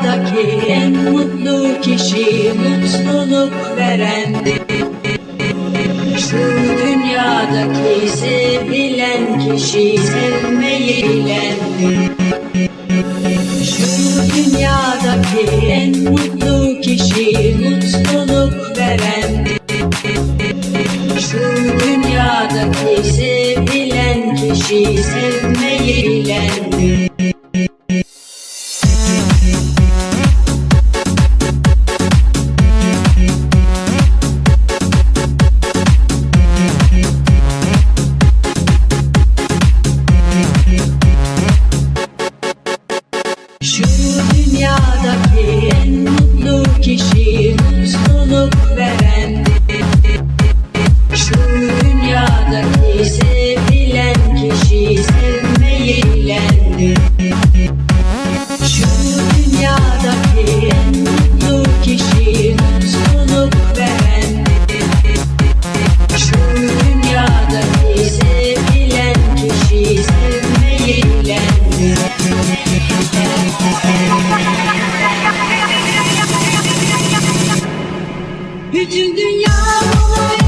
dünyadaki en mutlu kişi mutluluk verendir. Şu dünyadaki sevilen kişi sevmeyi bilendir. Şu dünyadaki en mutlu kişi mutluluk verendir. Şu dünyadaki sevilen kişi sevmeyi bilendir. Bütün dünya bana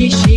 чище.